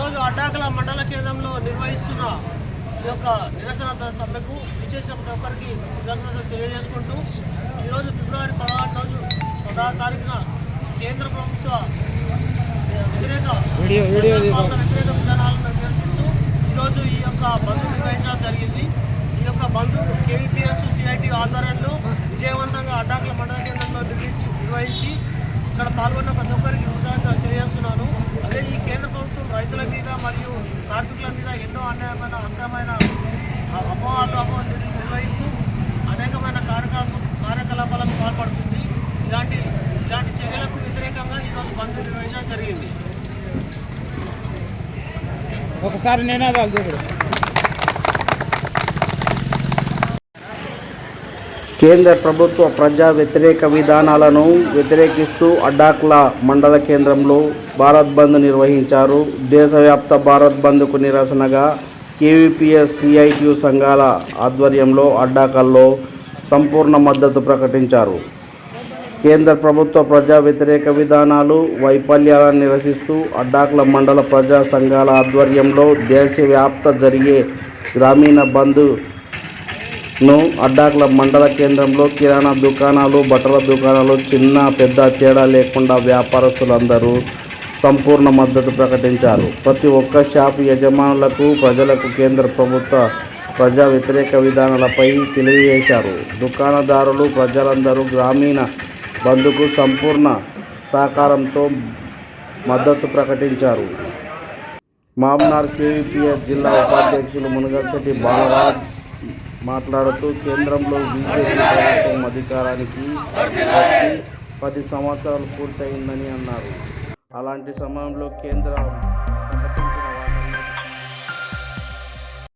ఈరోజు అడ్డాకల మండల కేంద్రంలో నిర్వహిస్తున్న ఈ యొక్క నిరసన సమ్మెకు విచ్చేసిన ప్రతి ఒక్కరికి కృతజ్ఞతలు తెలియజేసుకుంటూ ఈరోజు ఫిబ్రవరి పదహారు రోజు పదహారు తారీఖున కేంద్ర ప్రభుత్వ వ్యతిరేక వ్యతిరేక విధానాలను నిరసిస్తూ ఈరోజు ఈ యొక్క బంద్ నిర్వహించడం జరిగింది. ఈ యొక్క బంద్ కేవీపీఎస్ సిఐటి ఆధ్వర్యంలో విజయవంతంగా అడ్డాకల మండల కేంద్రంలో నిర్వహించి నిర్వహించి ఇక్కడ పాల్గొన్న ప్రతి ఒక్కరికి కృతజ్ఞతలు తెలియజేస్తున్నాను అదే ఈ కేంద్ర ప్రభుత్వం రైతుల మీద మరియు కార్మికుల మీద ఎన్నో అన్యాయమైన అక్రమైన అపోహాలు అపోహలు నిర్వహిస్తూ అనేకమైన కార్యకలాప కార్యకలాపాలకు పాల్పడుతుంది. ఇలాంటి ఇలాంటి చర్యలకు వ్యతిరేకంగా ఈరోజు బంద్ నిర్వహించడం జరిగింది. ఒకసారి నినాదాలు చూడండి కేంద్ర ప్రభుత్వ ప్రజా వ్యతిరేక విధానాలను వ్యతిరేకిస్తూ అడ్డాక్ల మండల కేంద్రంలో భారత్ బంద్ నిర్వహించారు. దేశవ్యాప్త భారత్ బంద్కు నిరసనగా కేవీపీఎస్ సిఐటియు సంఘాల ఆధ్వర్యంలో అడ్డాకల్లో సంపూర్ణ మద్దతు ప్రకటించారు. కేంద్ర ప్రభుత్వ ప్రజా వ్యతిరేక విధానాలు వైఫల్యాలను నిరసిస్తూ అడ్డాకుల మండల ప్రజా సంఘాల ఆధ్వర్యంలో దేశవ్యాప్త జరిగే గ్రామీణ బంద్ ను అడ్డాకుల మండల కేంద్రంలో కిరాణా దుకాణాలు బట్టల దుకాణాలు చిన్న పెద్ద తేడా లేకుండా వ్యాపారస్తులందరూ సంపూర్ణ మద్దతు ప్రకటించారు. ప్రతి ఒక్క షాపు యజమానులకు ప్రజలకు కేంద్ర ప్రభుత్వ ప్రజా వ్యతిరేక విధానాలపై తెలియజేశారు. దుకాణదారులు ప్రజలందరూ గ్రామీణ బంధుకు సంపూర్ణ సహకారంతో మద్దతు ప్రకటించారు. మామ్నార్ కేవీపీఎస్ జిల్లా ఉపాధ్యక్షులు మునగల్శెట్టి బాలరాజ్ మాట్లాడుతూ కేంద్రంలో బీజేపీ ప్రభుత్వం అధికారానికి వచ్చి పది సంవత్సరాలు పూర్తయిందని అన్నారు. అలాంటి సమయంలో కేంద్ర